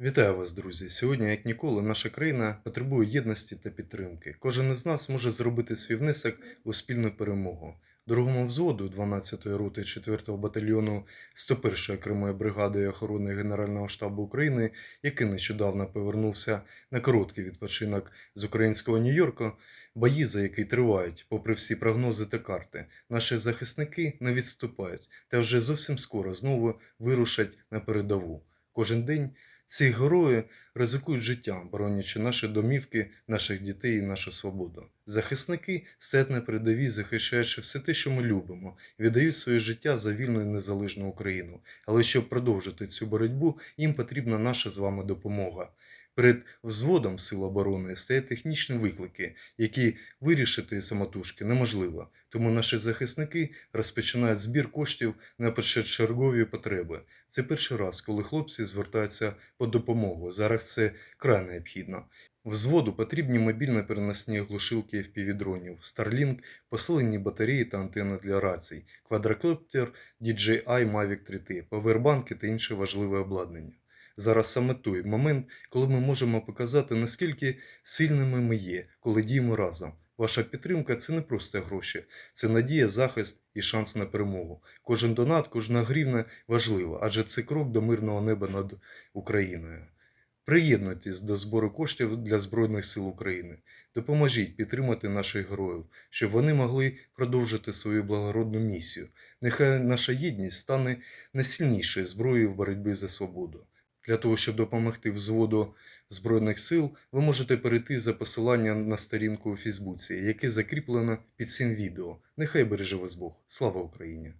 Вітаю вас, друзі! Сьогодні, як ніколи, наша країна потребує єдності та підтримки. Кожен із нас може зробити свій внесок у спільну перемогу. Другому взводу 12-ї роти 4-го батальйону 101-ї окремої бригади охорони Генерального штабу України, який нещодавно повернувся на короткий відпочинок з українського Нью-Йорку, бої, за який тривають, попри всі прогнози та карти, наші захисники не відступають та вже зовсім скоро знову вирушать на передову. Кожен день ці герої ризикують життям, боронячи наші домівки, наших дітей і нашу свободу. Захисники стоять на передовій, захищаючи все те, що ми любимо, віддають своє життя за вільну і незалежну Україну. Але щоб продовжити цю боротьбу, їм потрібна наша з вами допомога. Перед взводом Сил оборони стоять технічні виклики, які вирішити самотужки неможливо. Тому наші захисники розпочинають збір коштів на першочергові потреби. Це перший раз, коли хлопці звертаються по допомогу. Зараз це край необхідно. Взводу потрібні мобільно переносні глушилки FPV-дронів, Starlink, посилені батареї та антенни для рацій, квадрокоптер DJI Mavic 3T, павербанки та інше важливе обладнання. Зараз саме той момент, коли ми можемо показати, наскільки сильними ми є, коли діємо разом. Ваша підтримка це не просто гроші, це надія, захист і шанс на перемогу. Кожен донат, кожна гривна важлива, адже це крок до мирного неба над Україною. Приєднуйтесь до збору коштів для Збройних сил України. Допоможіть підтримати наших героїв, щоб вони могли продовжити свою благородну місію. Нехай наша єдність стане найсильнішою зброєю в боротьбі за свободу. Для того, щоб допомогти взводу Збройних сил, ви можете перейти за посилання на сторінку у Фейсбуці, яке закріплено під цим відео. Нехай береже вас Бог. Слава Україні!